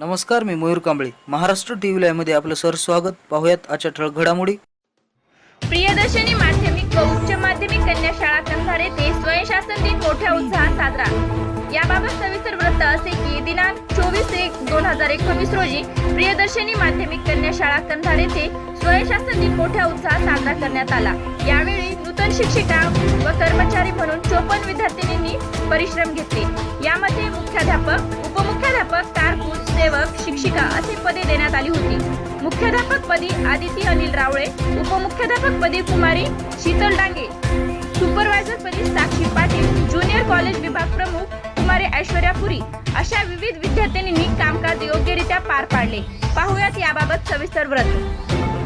नमस्कार मी Mayur Kamble. Maharashtra T V मध्ये आपलं सर स्वागत. पाहूयात आजच्या ठळक घडामोडी. प्रियदर्शनी माध्यमिक व उच्च माध्यमिक कन्या शाळा कंधार येथे स्वयंशासन दिन मोठ्या उत्साहात साजरा. याबाबत सविस्तर वृत्त असे की दिनांक चोवीस एक दोन हजार एकोणवीस रोजी प्रियदर्शनी माध्यमिक कन्या शाळा कंधार येथे स्वयंशासन दिन मोठ्या उत्साहात साजरा करण्यात आला. यावेळी नूतन शिक्षिका व कर्मचारी म्हणून चोपन्न विद्यार्थिनींनी परिश्रम घेतले. यामध्ये मुख्याध्यापक सेवक शिक्षिका असे पदे देण्यात आली होती. मुख्याध्यापक पदी आदिती अनिल रावळे उपमुख्याध्यापक पदी कुमारी शीतल डांगे सुपरवायझर पदी साक्षी पाटील ज्युनियर कॉलेज विभाग प्रमुख कुमारी ऐश्वर्या पुरी अशा विविध विद्यार्थिनींनी कामकाज योग्यरित्या पार पाडले. पाहुयात याबाबत सविस्तर व्रत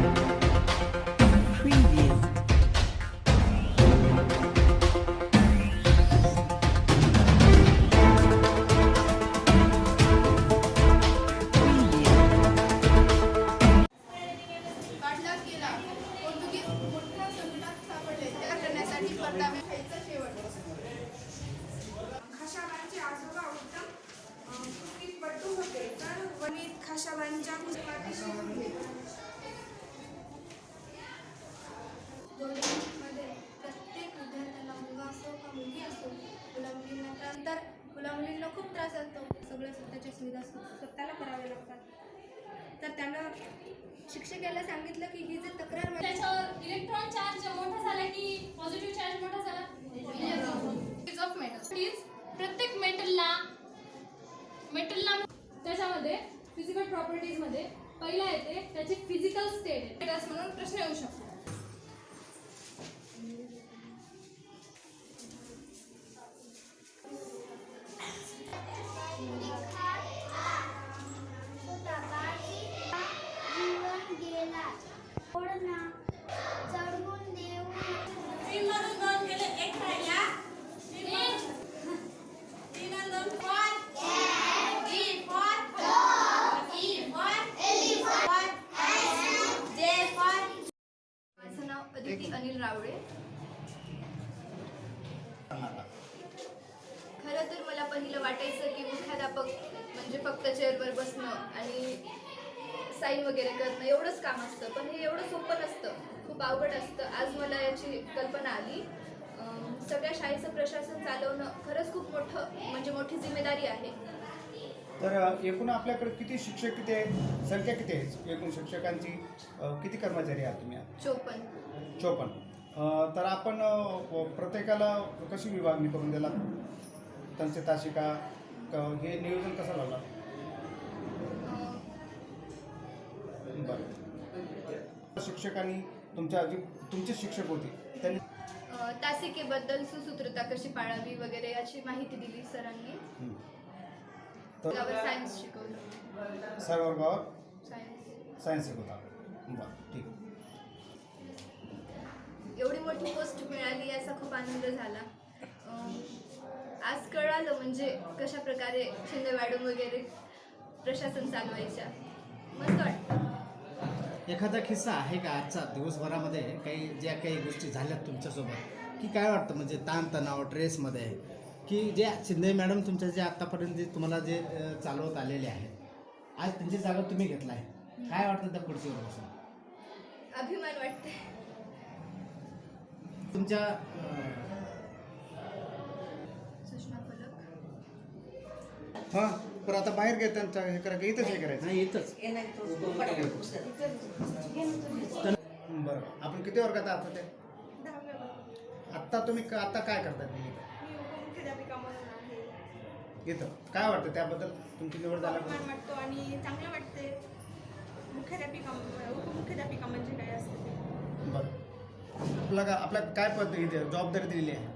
नंतर तर मुला मुलींना खूप त्रास असतो सगळ्या स्वतःच्या सुविधा स्वतःला कराव्या लागतात. तर त्यांना शिक्षकाला सांगितलं की ही जर तक्रार त्याच्यावर इलेक्ट्रॉन चार्ज मोठा झाला की पॉझिटिव्ह चार्ज मोठा झाला? ऑफ मेटल प्लीज प्रत्येक मेटलला मेटलला त्याच्यामध्ये फिजिकल प्रॉपर्टीजमध्ये पहिला येते त्याची फिजिकल स्टेट म्हणून प्रश्न येऊ शकतो. पहिलं वाटायचं की मुख्याध्यापक म्हणजे फक्त चेअरवर बसणं आणि साईन वगैरे करणं एवढंच काम असतं. पण हे एवढं सोपं नसतं. खूप अवघड असतं. आज मला याची कल्पना आली. सगळ्या शाळेचं प्रशासन चालवणं खरंच खूप मोठं म्हणजे मोठी जिम्मेदारी आहे. तर एकूण आपल्याकडे किती शिक्षक किती आहेत? संख्या किती आहे? एकूण शिक्षकांची किती कर्मचारी आहात तुम्ही चोपन्न. चोपन्न. तर आपण प्रत्येकाला कशी विभागणी करून दिला त्यांचे तासिका क- हे नियोजन कसं लावलं बरं. शिक्षकांनी तुमच्या जी तुमचे शिक्षक होते त्यांनी तासिकेबद्दल सुसूत्रता कशी पाळावी वगैरे याची माहिती दिली सरांनी. सायन्स शिकवलं. सायन्स सायन्स शिकवता. बरं ठीक. एवढी मोठी पोस्ट मिळाली याचा खूप आनंद झाला. कळालं म्हणजे कशा प्रकारे शिंदे मॅडम वगैरे प्रशासन चालवायच्या. मस्त वाटतं एखादा किस्सा आहे का आजचा दिवसभरामध्ये? काही ज्या काही गोष्टी झाल्यात तुमच्यासोबत की काय वाटतं? म्हणजे ताणतणाव ड्रेसमध्ये की जे शिंदे मॅडम तुमच्या जे आत्तापर्यंत जे तुम्हाला जे चालवत आलेले आहेत आज त्यांची जागा तुम्ही घेतला आहे काय वाटतं त्या खुर्चीवर बसून अभिमान वाटते तुमच्या हां पण आता बाहेर घे त्यांचा हे करा का इथंच हे करायचं. नाही येतच बरं आपण किती वर्गात आहात ते. आत्ता तुम्ही क- आता काय करता तुम्ही? इथं? काय वाटतं त्याबद्दल? तुमची निवड झाल्याबद्दल. वाटतो आणि चांगलं वाटते मुख्याध्यापिका उपमुख्याध्यापिका म्हणजे काय असते बरं. आपला का आपल्या काय पद्धती जबाबदारी दिलेली आहे?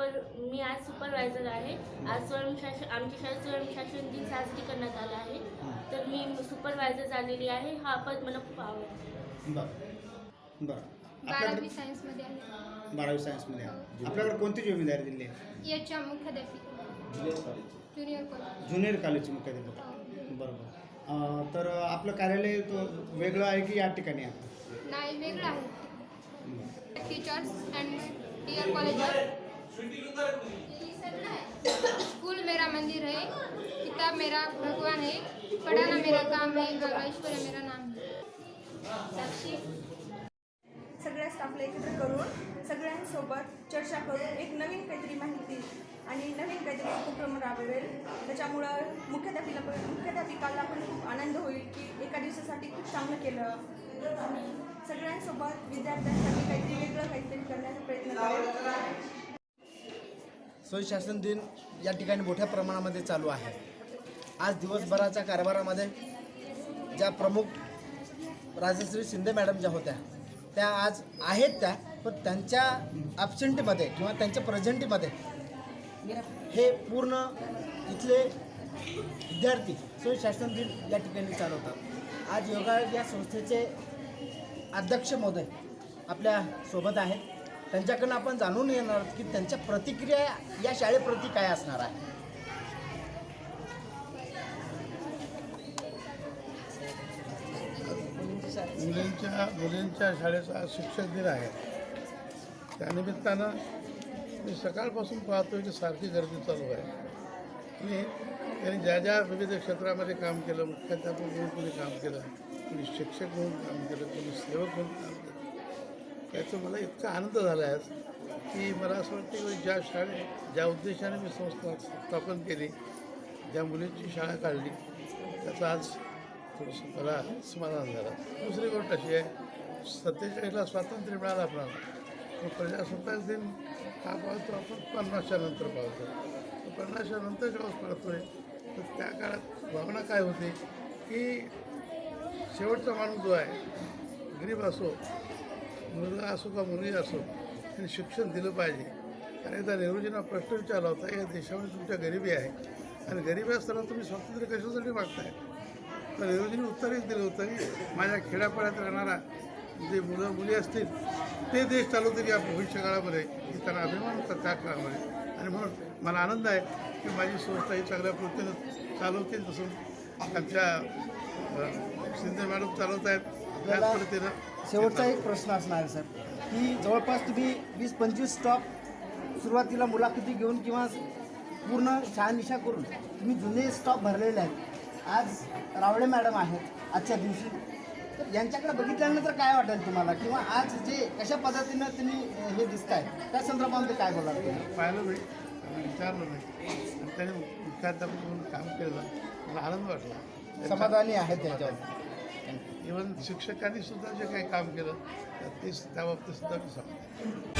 सुपर मी आज सुपरवायझर आहे. आज स्वयंशासन आमच्या शाळेत स्वयंशासन दिन साजरी करण्यात आला आहे. तर मी सुपरवायझर झालेली आहे. हा पद मला खूप आवडतो. बरं. बरं. बारावी आपल्याकडे सायन्समध्ये आहे. बारावी सायन्समध्ये आहे. आपल्याकडे कोणती जिम्मेदारी दिली आहे? याच्या मुख्याध्यापिका ज्युनियर कॉलेज ज्युनियर कॉलेजची मुख्याध्यापक. बरोबर. अं, तर आपलं कार्यालय तो वेगळं आहे की या ठिकाणी आहे? नाही वेगळं आहे. Teachers and tier college school school मेरा मंदिर है किताब मेरा भगवान है पढ़ाना मेरा काम है और ऐश्वर्य मेरा नाम है। सगळ्या स्टाफला एकत्र करून सगळ्यांसोबत चर्चा करून एक नवीन काहीतरी माहिती आणि नवीन काहीतरी उपक्रम राबवेल. त्याच्यामुळं मुख्याध्यापिका पण मुख्याध्यापिकाला पण खूप आनंद होईल की एका दिवसासाठी खूप चांगलं केलं. आणि सगळ्यांसोबत विद्यार्थ्यांसाठी काहीतरी वेगळं काहीतरी करण्याचा प्रयत्न करेल. स्वयंशासन दिन या ठिकाणी मोठ्या प्रमाणामध्ये चालू आहे. आज दिवसभराच्या कारभारामध्ये ज्या प्रमुख राजश्री शिंदे मॅडम ज्या होत्या त्या आज आहेत त्या पण त्यांच्या ॲबसेंटीमध्ये किंवा त्यांच्या प्रेझेंटीमध्ये हे पूर्ण इथले विद्यार्थी स्वयंशासन दिन या ठिकाणी चालवतात. आज योगा या संस्थेचे अध्यक्ष महोदय आपल्यासोबत आहेत. त्यांच्याकडनं आपण जाणून येणार आहोत की त्यांच्या प्रतिक्रिया या शाळेप्रती काय असणार आहे. मुलींच्या मुलींच्या शाळेचा शिक्षक दिन आहे. त्यानिमित्तानं मी सकाळपासून पाहतोय की सारखी गर्दी चालू आहे. आणि त्यांनी ज्या ज्या विविध क्षेत्रामध्ये काम केलं मुख्याध्यापक म्हणून कोणी काम केलं कोणी शिक्षक म्हणून काम केलं कोणी सेवक म्हणून काम केलं याचा मला इतका आनंद झाला आहे आज की मला असं वाटतं की ज्या शाळे ज्या उद्देशाने मी संस्था स्थापन केली ज्या मुलींची शाळा काढली त्याचा आज थोडंसं मला समाधान झालं. दुसरी गोष्ट अशी आहे सत्तेचाळीसला स्वातंत्र्य मिळालं आपल्याला पण प्रजासत्ताक दिन हा पाळतो आपण पन्नासच्या नंतर पाळतो पन्नासच्या नंतर जेव्हा आहे तर त्या काळात भावना काय होती की शेवटचा माणूस जो आहे गरीब असो मुलगा असो का मुलगी असो त्यांनी शिक्षण दिलं पाहिजे. आणि एकदा नेहरूजींना प्रश्न विचारला होता या देशामध्ये तुमच्या गरिबी आहे आणि गरिबी असताना तुम्ही स्वातंत्र्य कशासाठी मागताय? तर नेहरूजींनी उत्तरच दिलं होतं की माझ्या खेड्यापाड्यात राहणारा जे मुलं मुली असतील ते देश चालवतील या भविष्य काळामध्ये की त्यांना अभिमान होता त्या काळामध्ये. आणि म्हणून मला आनंद आहे की माझी संस्था ही चांगल्या पद्धतीनं चालवतील तसं. आमच्या शिंदे मॅडम चालवत आहेत. पद्धतीनं शेवटचा एक प्रश्न असणार आहे सर. की जवळपास तुम्ही वीस पंचवीस स्टॉप सुरुवातीला मुलाखती घेऊन किंवा पूर्ण शहानिशा करून तुम्ही जुने स्टॉप भरलेले आहेत. आज रावळे मॅडम आहेत आजच्या दिवशी. तर यांच्याकडे बघितल्यानंतर काय वाटेल तुम्हाला? किंवा आज जे कशा पद्धतीनं तुम्ही हे दिसत आहे त्या संदर्भामध्ये काय तुम्ही? पाहिलं नाही आणि विचारलं नाही. आणि त्याने मुख्याध्यापक म्हणून काम केलं. मला आनंद वाटला. समाधानी आहेत त्याच्यावर. इवन शिक्षकांनी सुद्धा जे काही काम केलं ते त्या बाबतीत सुद्धा मी सांगतो.